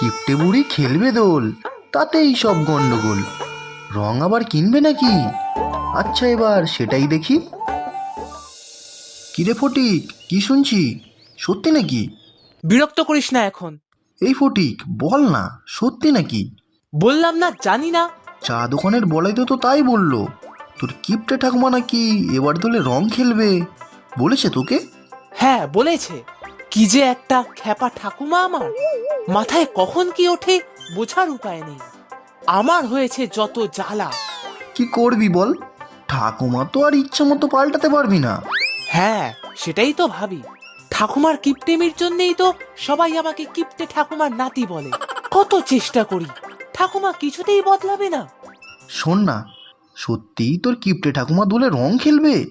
কিপটে বুড়ি খেলবে দোল তাতেই সব গন্ডগোল। রং আবার কিনবে নাকি? আচ্ছা এবার সেটাই দেখি। কিরে ফটিক কি শুনছি সত্যি নাকি? বিরক্ত করিস না এখন। এই ফটিক বল না সত্যি নাকি? বললাম না জানি না। চা দোকানের বলাইতে তো তাই বলল। তোর কিপটে ঠাকুমা নাকি এবার দোলে রং খেলবে? বলেছে তোকে? হ্যাঁ বলেছে। কি যে একটা খ্যাপা ঠাকুমা আমার। মাথায় কখন কি ওঠে বোঝার উপায় নেই। আমার হয়েছে যত জ্বালা। কি করবি বল? ঠাকুমা তো আর ইচ্ছা মতো পাল্টাতে পারবি না। হ্যাঁ সেটাই তো ভাবি। ঠাকুমার কিপটেমির জন্যই তো সবাই আমাকে কিপটে ঠাকুমার নাতি বলে। কত চেষ্টা করি ঠাকুমা কিছুতেই বদলাবে না। শোন না সত্যিই তোর কিপটে ঠাকুমা দোলে রং খেলবে?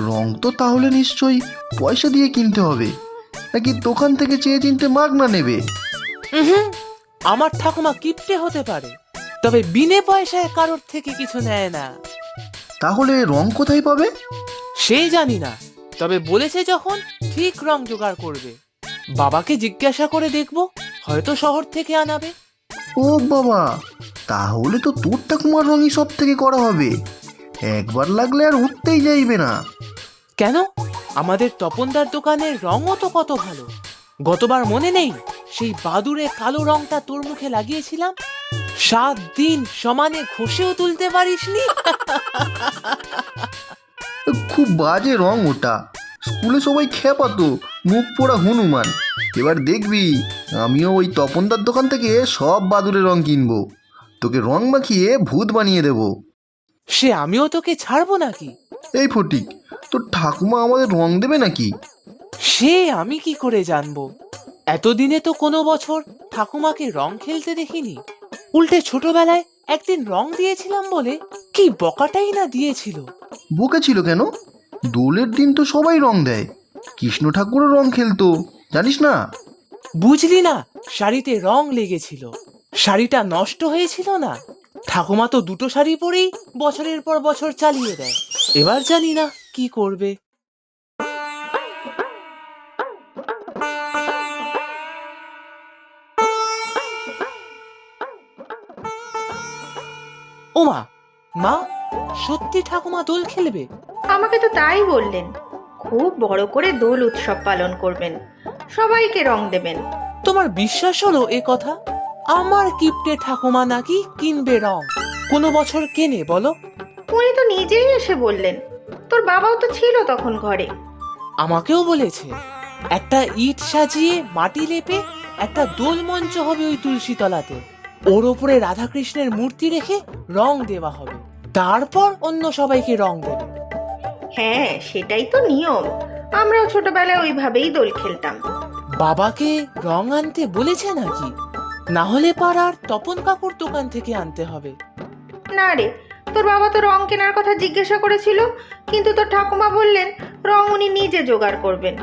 রং তো তাহলে নিশ্চয়ই পয়সা দিয়ে কিনতে হবে। নাকি দোকান থেকে চেয়ে চিনতে মাগনা নেবে? আমার ঠাকুমা কিপটে হতে পারে তবে বিনে পয়সায় কারোর থেকে কিছু নেয় না। তাহলে রং কোথায় পাবে? সে জানি না তবে বলেছে যখন ঠিক রং জোগাড় করবে। বাবাকে জিজ্ঞাসা করে দেখব হয়তো শহর থেকে আনাবে। ও বাবা তাহলে তো তোর ঠাকুমার রঙই সব থেকে করা হবে। একবার লাগলে আর উঠতেই যাইবে না। কেন? আমাদের তপনদার দোকানের রঙও তো কত ভালো। গতবার মনে নেই? সেই বাদুরে কালো রংটা তোর মুখে লাগিয়েছিলাম? সাত দিন সমানে ঘষেও তুলতে পারিসনি? খুব বাজে রং ওটা। স্কুলে সবাই খেপাতো মুখ পোড়া হনুমান। এবার দেখবি আমিও ওই তপনদার দোকান থেকে সব বাদুরের রং কিনবো। তোকে রং মাখিয়ে ভূত বানিয়ে দেবো। সে আমিও তোকে ছাড়বো নাকি? এই ফটিক তোর ঠাকুমা আমাদের রং দেবে নাকি? সে আমি কি করে জানব? এতদিনে তো কোনো বছর ঠাকুমাকে রং খেলতে দেখিনি। উল্টে ছোটবেলায় একদিন রং দিয়েছিলাম বলে কি বকাটাই না দিয়েছিল। বকেছিল কেন? দোলের দিন তো সবাই রং দেয়। কৃষ্ণ ঠাকুরও রং খেলতো জানিস না? বুঝলি না শাড়িতে রং লেগেছিল। শাড়িটা নষ্ট হয়েছিল না। ঠাকুমা তো দুটো শাড়ি পরেই বছরের পর বছর চালিয়ে দেয়। এবার জানি না কি করবে। ওমা মা সত্যি ঠাকুমা দোল খেলবে? আমাকে তো তাই বললেন। খুব বড় করে দোল উৎসব পালন করবেন। সবাইকে রং দেবেন। তোমার বিশ্বাস হলো এ কথা? আমার কিপটে ঠাকুমা নাকি কিনবে রং? কোনো বছর কেনে বলো? উনি তো নিজেই এসে বললেন। তোর বাবাও তো ছিল তখন ঘরে। আমাকেও বলেছে একটা ইট সাজিয়ে মাটি লেপে একটা দোল মঞ্চ হবে ওই তুলসী তলাতে ওর ওপরে রাধাকৃষ্ণের মূর্তি রেখে রং দেওয়া হবে। তারপর অন্য সবাইকে রং দেবে। হ্যাঁ সেটাই তো নিয়ম। আমরাও ছোটবেলায় ওইভাবেই দোল খেলতাম। বাবাকে রং আনতে বলেছে নাকি? না হলে পাড়ার তপন কাকুর দোকান থেকে আনতে হবে। না রে তোর বাবা তো রং কেনার কথা জিজ্ঞাসা করেছিল কিন্তু তোর ঠাকুমা বললেন রং উনি নিজে জোগাড় করবেন।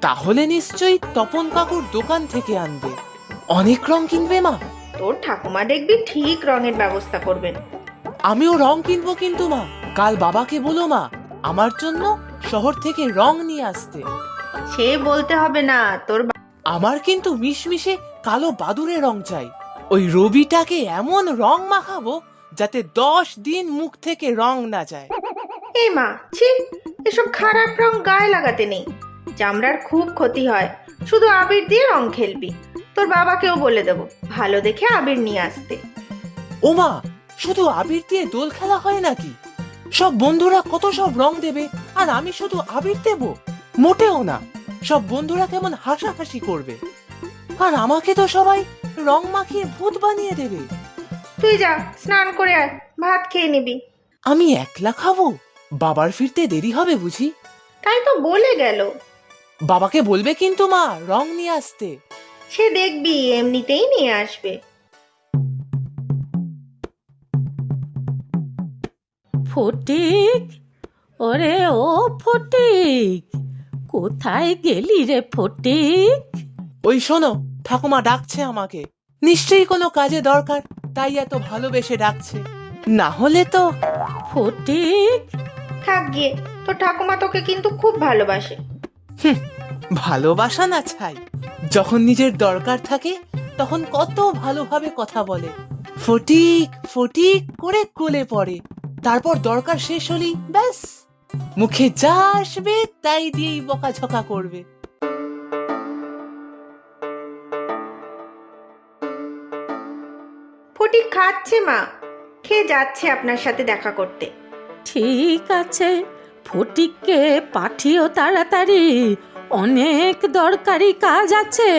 তাহলে নিশ্চয়ই তপন কাকুর দোকান থেকে আনবে। অনেক রং কিনবে মা। তোর ঠাকুমা দেখবি ঠিক রঙের ব্যবস্থা করবেন। আমিও রং কিনবো কিন্তু মা। কাল বাবাকে বলো মা আমার জন্য শহর থেকে রং নিয়ে আসতে। সে বলতে হবে না তোর বা- আমার কিন্তু মিশমিশে কালো বাদুরে রং চাই। ওই রবিটাকে এমন রং মাখাবো যাতে দশ দিন মুখ থেকে রং না যায়। এই মা ছি এসব খারাপ রং গায়ে লাগাতে নেই। চামড়ার খুব ক্ষতি হয়। শুধু আবির দিয়ে রং খেলবি। তোর বাবাকেও বলে দেবো। ভালো দেখে আবির নিয়ে আসতে। ওমা শুধু আবির দিয়ে দোল খেলা হয় নাকি? সব বন্ধুরা কত সব রং দেবে আর আমি শুধু আবির দেব? মোটেও না সব বন্ধুরা কেমন হাসাহাসি করবে। আর আমাকে তো সবাই রং মাখিয়ে ভূত বানিয়ে দেবে। তুই যা স্নান করে আয় ভাত খেয়ে নিবি। আমি একলা খাব? বাবার ফিরতে দেরি হবে বুঝি? তাই তো বলে গেল। বাবাকে বলবে কিন্তু মা রং নিয়ে আসতে। সে দেখবি এমনিতেই নিয়ে আসবে। ফটিক ওরে ও ফটিক কোথায় গেলি রে ফটিক? ওই শোনো ঠাকুমা ডাকছে আমাকে। নিশ্চয়ই কোনো কাজে দরকার তাই এত ভালোবেসে ডাকছে। না হলে তো ফটিক। থাক গিয়ে তোর ঠাকুমা তোকে কিন্তু খুব ভালোবাসে। ভালোবাসা না ছাই? যখন নিজের দরকার থাকে তখন কত ভালোভাবে কথা বলে। ফটিক ফটিক করে কোলে পড়ে। তারপর দরকার শেষ হলেই ব্যাস। মুখে যা আসবে তাই দিয়েই বকাঝকা করবে। ফটিক খাচ্ছে মা। খেয়ে যাচ্ছে আপনার সাথে দেখা করতে। ঠিক আছে ফটিককে পাঠিও তাড়াতাড়ি। অনেক দরকারি কাজ আছে।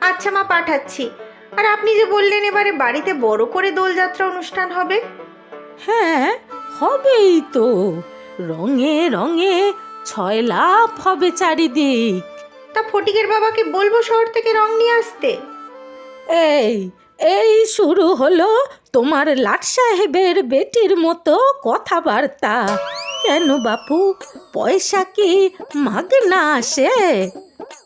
আচ্ছা মা পাঠাচ্ছি। আর আপনি যে বললেন এবারে বাড়িতে বড় করে দোলযাত্রা অনুষ্ঠান হবে? হ্যাঁ হবেই তো। রঙে রঙে ছয় লাভ হবে চারিদিক। তা ফটিকের বাবাকে বলব শহর থেকে রং নিয়ে আসতে। এই এই শুরু হলো তোমার লাট সাহেবের বেটির মতো কথাবার্তা। কেন বাপু, পয়সা কি মাগনা আসে?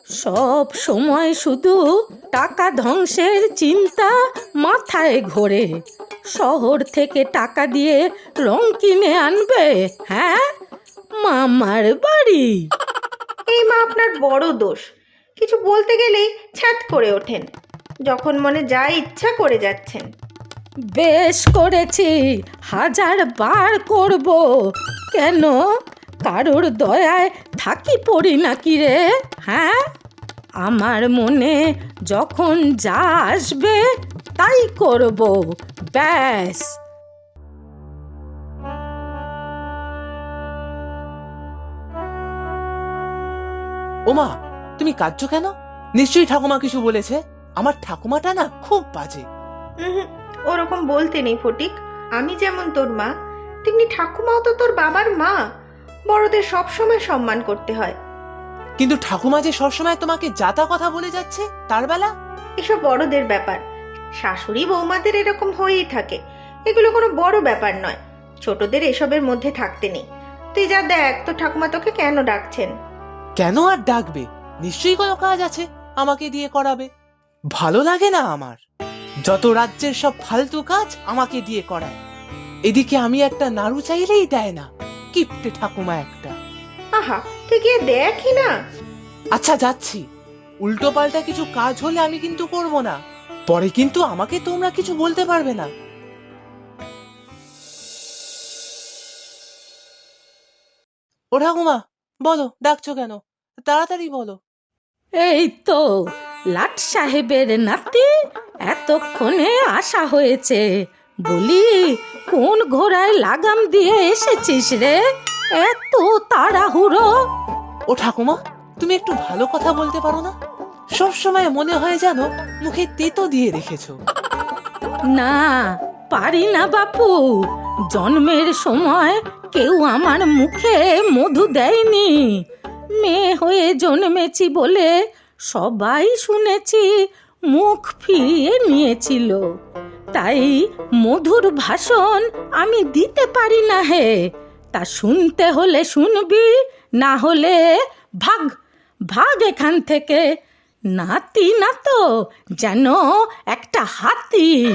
সব সময় শুধু টাকা ধ্বংসের চিন্তা মাথায় ঘোরে। শহর থেকে টাকা দিয়ে রং কিনে আনবে হ্যাঁ? মামার বাড়ি। এই মা আপনার বড় দোষ। কিছু বলতে গেলেই ছ্যাত করে ওঠেন। যখন মনে যা ইচ্ছা করে যাচ্ছেন। বেশ করেছি হাজার বার করব। কেন? কারোর দয়ায় থাকি পড়ি নাকি রে হ্যাঁ? আমার মনে যখন যা আসবে তাই করব ব্যাস। ওমা তুমি কাঁদছো কেন? নিশ্চয়ই ঠাকুমা কিছু বলেছে। আমার ঠাকুমাটা না খুব বাজে। ওরকম বলতে নেই ফটিক। আমি যেমন তোর মা তেমনি ঠাকুমাও তো তোর বাবার মা। বড়দের সবসময় সম্মান করতে হয়। কিন্তু ঠাকুমা যে সবসময় তোমাকে যাতা কথা বলে যাচ্ছে তার বেলা? এসব বড়দের ব্যাপার। শাশুড়ি বৌমাদের এরকম হয়েই থাকে। এগুলো কোনো বড় ব্যাপার নয়। ছোটদের এসবের মধ্যে থাকতে নেই। তুই যা দেখ তো ঠাকুমা তোকে কেন ডাকছেন? কেন আর ডাকবে? নিশ্চয়ই কোনো কাজ আছে আমাকে দিয়ে করাবে। ভালো লাগে না আমার। যত রাজ্যের সব ফালতু কাজ আমাকে দিয়ে করায়। এদিকে আমি একটা নাড়ু চাইলেই দেয় না। কিপটে ঠাকুমা একটা। আহা তুই গিয়ে দেখি না। আচ্ছা যাচ্ছি। উল্টো পাল্টা কিছু কাজ হলে আমি কিন্তু করব না। পরে কিন্তু আমাকে তোমরা কিছু বলতে পারবে না। ও ঠাকুমা বলো ডাকছো কেন? তাড়াতাড়ি বলো। এই তো লাট সাহেবের নাতি এতক্ষণে আসা হয়েছে। বলি কোন ঘোড়ায় লাগাম দিয়ে এসেছিস রে? এত তাড়াহুড়ো। ও ঠাকুমা তুমি একটু ভালো কথা বলতে পারো না? সব সময় মনে হয় যেন মুখে তেতো দিয়ে রেখেছো। না পারি না বাপু। জন্মের সময় কেউ আমার মুখে মধু দেয়নি। মেয়ে হয়ে জন্মেছি বলে সবাই শুনেছি মুখ ফিরিয়ে নিয়েছিল। তাই মধুর ভাষণ আমি দিতে পারি না হে। তা শুনতে হলে শুনবি না হলে ভাগ ভাগ এখান থেকে। নাতি না তো যেন একটা হাতি।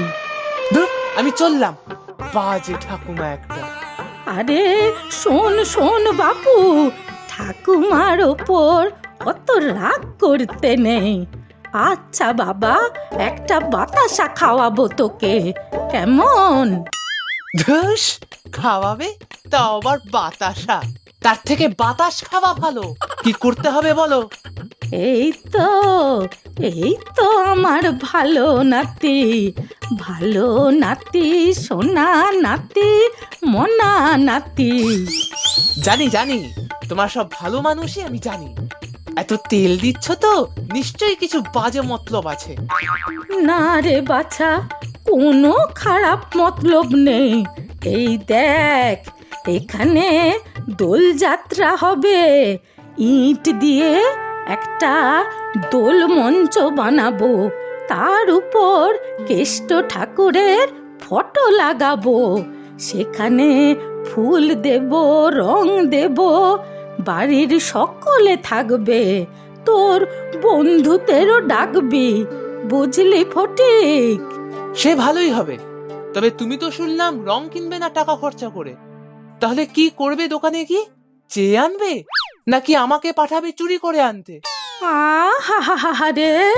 আমি চললাম। বাজে ঠাকুমা একটা। আরে শোন শোন বাপু ঠাকুমার ওপর অত রাগ করতে নেই। আচ্ছা বাবা একটা বাতাসা খাওয়াবো তোকে। কেমন? ধুস খাওয়াবে? তা আবার বাতাসা। তার থেকে বাতাস খাওয়া ভালো। কি করতে হবে বলো? এই তো এই তো আমার ভালো নাতি। ভালো নাতি সোনা নাতি মনা নাতি। জানি জানি। তোমার সব ভালো মানুষই আমি জানি। এত তেল দিচ্ছ তো, নিশ্চয়ই কিছু বাজে মতলব আছে। না রে বাছা, কোনো খারাপ মতলব নেই। এই দেখ, এখানে দোলযাত্রা হবে। ইট দিয়ে একটা দোল মঞ্চ বানাবো। তার উপর কেষ্ট ঠাকুরের ফটো লাগাবো। সেখানে ফুল দেব, রং দেব বাড়ির সকলে থাকবে। তোর বন্ধুদেরও ডাকবি বুঝলি ফটিক? সে ভালোই হবে। তবে তুমি তো শুনলাম রং কিনবে না টাকা খরচা করে। তাহলে কি করবে দোকানে কি? চেয়ে আনবে? নাকি আমাকে পাঠাবে চুরি করে আনতে? রে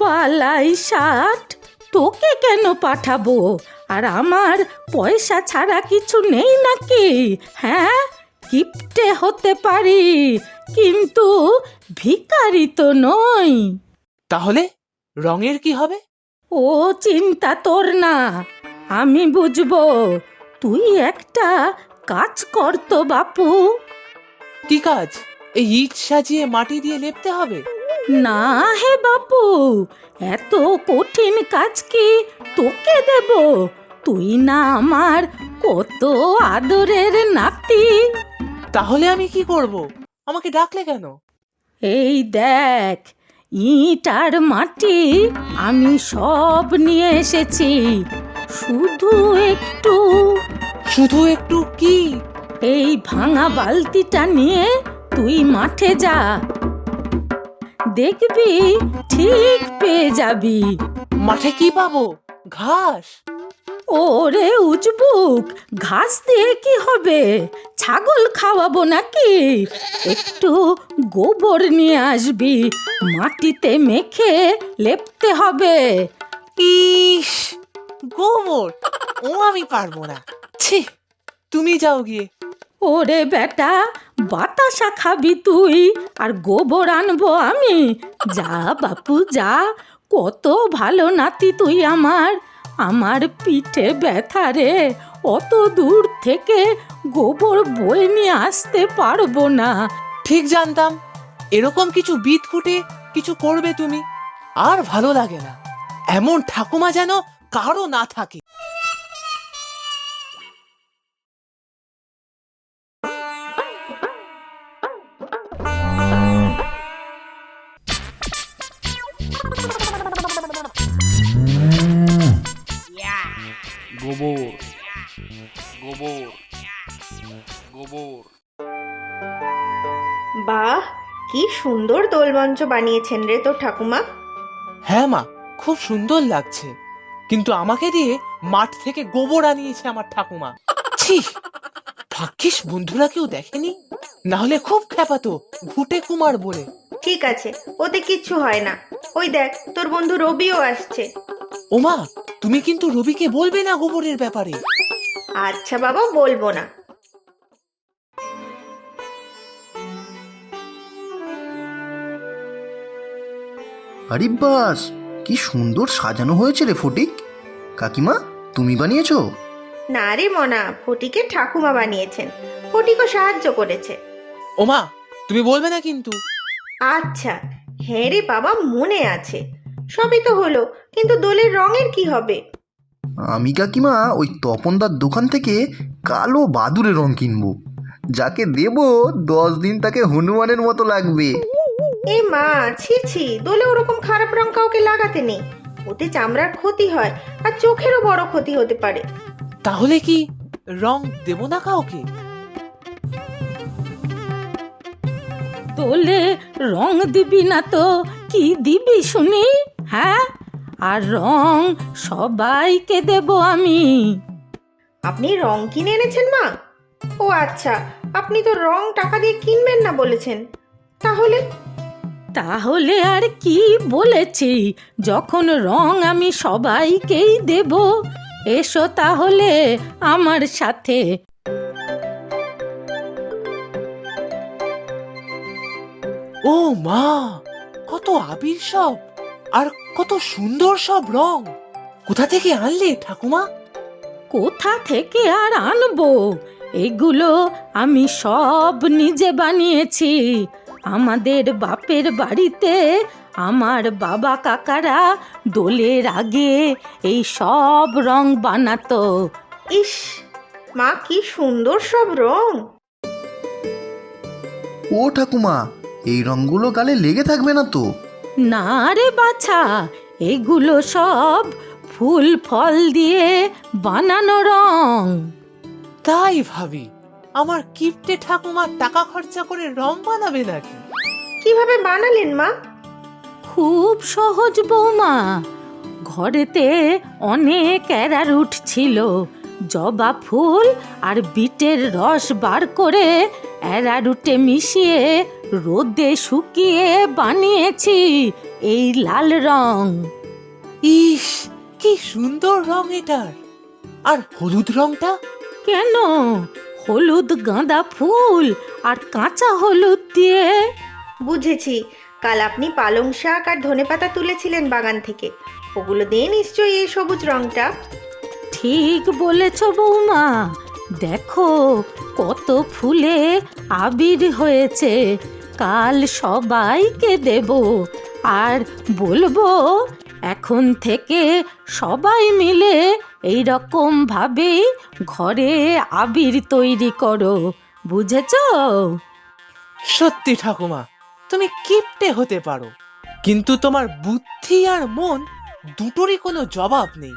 বালাই ষাট তোকে কেন পাঠাবো? আর আমার পয়সা ছাড়া কিছু নেই নাকি? হ্যাঁ? কিপটে হতে পারি কিন্তু ভিখারি তো নই। তাহলে রঙের কি হবে? ও চিন্তা তোর না আমি বুঝব তুই একটা কাজ করতো বাপু। কি কাজ? এই ইট সাজিয়ে মাটি দিয়ে লেপতে হবে? না হে বাপু এত কঠিন কাজ কি তোকে দেব? তুই না আমার কত আদরের নাতি। তাহলে আমি কি করব? আমাকে ডাকলে কেন? এই দেখ ইট আর মাটি আমি সব নিয়ে এসেছি। শুধু একটু। শুধু একটু কি? এই ভাঙা বালতিটা নিয়ে তুই মাঠে যা। দেখবি ঠিক পেয়ে যাবি। মাঠে কি পাবো? ঘাস? ওরে উজবুক ঘাস দিয়ে কি হবে? ছাগল খাওয়াবো নাকি? একটু গোবর নিয়ে আসবি মাটিতে মেখে লেপতে হবে। ইস গোবর? ও আমি পারব না। ছি তুমি যাও গিয়ে। ওরে বেটা বাতাসা খাবি তুই আর গোবর আনব আমি। যা বাপু যা কত ভালো নাতি তুই আমার। আমার পিঠে ব্যথা রে। অত দূর থেকে গোবর বয়ে নিয়ে আসতে পারব না। ঠিক জানতাম, এরকম কিছু বিদ ফুটে কিছু করবে তুমি। আর ভালো লাগে না, এমন ঠাকুমা যেন কারও না থাকে। গোবর গোবর গোবর বাহ কি সুন্দর দোলমঞ্চ বানিয়েছেন রে তোর ঠাকুমা। হ্যাঁ মা খুব সুন্দর লাগছে। কিন্তু আমাকে দিয়ে মাঠ থেকে গোবর আনিয়েছে আমার ঠাকুমা। ছি ভাগ্যিস বন্ধুরা কেউ দেখেনি। না হলে খুব খ্যাপাতো ঘুটে কুমার বলে। ঠিক আছে ওতে কিচ্ছু হয় না। ওই দেখ তোর বন্ধু রবিও আসছে। ওমা তুমি কিন্তু রবিকে বলবে না গোবরের ব্যাপারে। আচ্ছা বাবা বলব না। আরে বাস কি সুন্দর সাজানো হয়েছে রে ফটিক। কাকিমা তুমি বানিয়েছো? না রে মনা ফটিকে ঠাকুমা বানিয়েছেন। ফটিকও সাহায্য করেছে। ওমা তুমি বলবে না কিন্তু। আচ্ছা হ্যাঁ রে বাবা মনে আছে। সবই তো হলো কিন্তু দোলের রঙের কি হবে? আমি কাকিমা ওই তপনদার দোকান থেকে কালো বাদুরে রং কিনবো যাকে দেব দশ দিন তাকে হনুমানের মতো লাগবে। এ মা ছি ছি দোলে ওরকম খারাপ রং কাউকে লাগাতে নেই। ওতে চামড়ার ক্ষতি হয় আর চোখেরও বড় ক্ষতি হতে পারে। তাহলে কি রং দেব না কাউকে? তোলে রং দিবি না তো কি দিবি শুনি? হ্যাঁ? আর রং সবাইকে দেব আমি। আপনি রং কিনে এনেছেন মা? ও আচ্ছা আপনি তো রং টাকা দিয়ে কিনবেন না বলেছেন। তাহলে? তাহলে আর কি বলেছি? যখন রং আমি সবাইকেই দেব এসো তাহলে আমার সাথে। ও মা কত আবির সব। আর কত সুন্দর সব রং। কোথা থেকে আনলে ঠাকুমা? কোথা থেকে আর আনব? এগুলো আমি সব নিজে বানিয়েছি। আমাদের বাপের বাড়িতে আমার বাবা কাকারা দোলের আগে এই সব রং বানাতো। ইস মা কি সুন্দর সব রং। ও ঠাকুমা এই রঙগুলো গালে লেগে থাকবে না তো? না রে বাছা এগুলো সব ফুল ফল দিয়ে বানানো রং। তাই ভাবি আমার কিপ্টে ঠাকুমা টাকা খরচা করে রং বানাবে নাকি? কীভাবে বানালেন মা? খুব সহজ বৌমা ঘরেতে অনেক অ্যারারুট ছিল জবা ফুল আর বিটের রস বার করে অ্যারারুটে মিশিয়ে রোদে শুকিয়ে বানিয়েছি এই লাল রং। ইস কি সুন্দর রং এটার আর হলুদ রংটা? কেন? হলুদ গাঁদা ফুল আর কাঁচা হলুদ দিয়ে। বুঝেছি। কাল আপনি পালং শাক আর ধনেপাতা তুলেছিলেন বাগান থেকে। ওগুলো দিয়ে নিশ্চয়ই এই সবুজ রংটা। ঠিক বলেছ বৌমা। দেখো কত ফুলে আবির হয়েছে। কাল সবাইকে দেব। আর বলব এখন থেকে সবাই মিলে এই রকম ভাবেই ঘরে আবির তৈরি করো বুঝেছ? সত্যি ঠাকুমা তুমি কিপটে হতে পারো। কিন্তু তোমার বুদ্ধি আর মন দুটোরই কোনো জবাব নেই।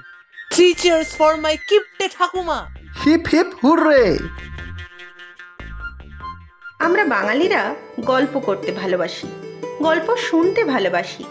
থ্রি চিয়ার্স ফর মাই কিপটে ঠাকুমা। Hip hip hurray! আমরা বাঙালিরা গল্প করতে ভালোবাসি, গল্প শুনতে ভালোবাসি,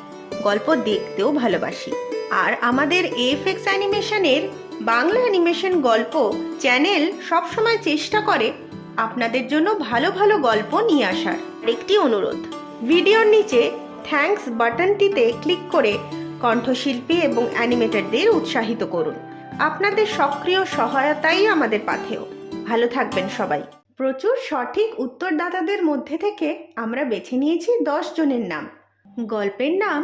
গল্প দেখতেও ভালোবাসি। আর আমাদের এফএক্স অ্যানিমেশনের বাংলা অ্যানিমেশন গল্প চ্যানেল সবসময় চেষ্টা করে আপনাদের জন্য ভালো ভালো গল্প নিয়ে আসার। একটি অনুরোধ, ভিডিওর নিচে থ্যাঙ্কস বাটনটিতে ক্লিক করে কণ্ঠশিল্পী এবং অ্যানিমেটরদের উৎসাহিত করুন। আপনাদের সক্রিয় সহায়তাই আমাদের পাথেয়। ভালো থাকবেন সবাই। প্রচুর সঠিক উত্তরদাতাদের মধ্যে থেকে আমরা বেছে নিয়েছি দশ জনের নাম। গল্পের নাম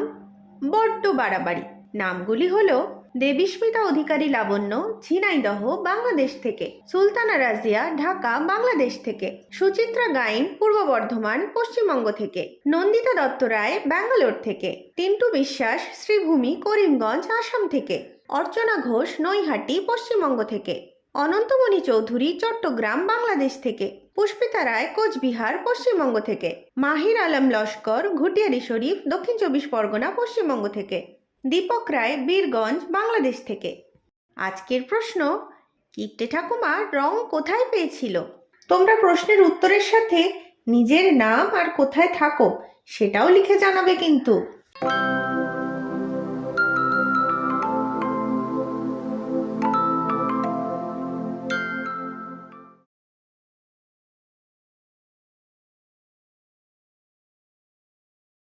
বড্ড বাড়াবাড়ি। নামগুলি হলো দেবীস্মিতা অধিকারী লাবণ্য, ঝিনাইদহ, বাংলাদেশ থেকে, সুলতানা রাজিয়া, ঢাকা, বাংলাদেশ থেকে, সুচিত্রা গাইন, পূর্ব বর্ধমান, পশ্চিমবঙ্গ থেকে, নন্দিতা দত্ত রায়, ব্যাঙ্গালোর থেকে, টিন্টু বিশ্বাস, শ্রীভূমি, করিমগঞ্জ, আসাম থেকে, অর্চনা ঘোষ, নৈহাটি, পশ্চিমবঙ্গ থেকে। অনন্তমণি চৌধুরী চট্টগ্রাম, বাংলাদেশ থেকে, পুষ্পিতা রায় কোচবিহার, পশ্চিমবঙ্গ থেকে, মাহির আলম লস্কর, ঘুটিয়ারি শরীফ, দক্ষিণ চব্বিশ পরগনা, পশ্চিমবঙ্গ থেকে, দীপক রায়, বীরগঞ্জ, বাংলাদেশ থেকে। আজকের প্রশ্ন, কিপ্টে ঠাকুমা রং কোথায় পেয়েছিল? তোমরা প্রশ্নের উত্তরের সাথে নিজের নাম আর কোথায় থাকো সেটাও লিখে জানাবে কিন্তু।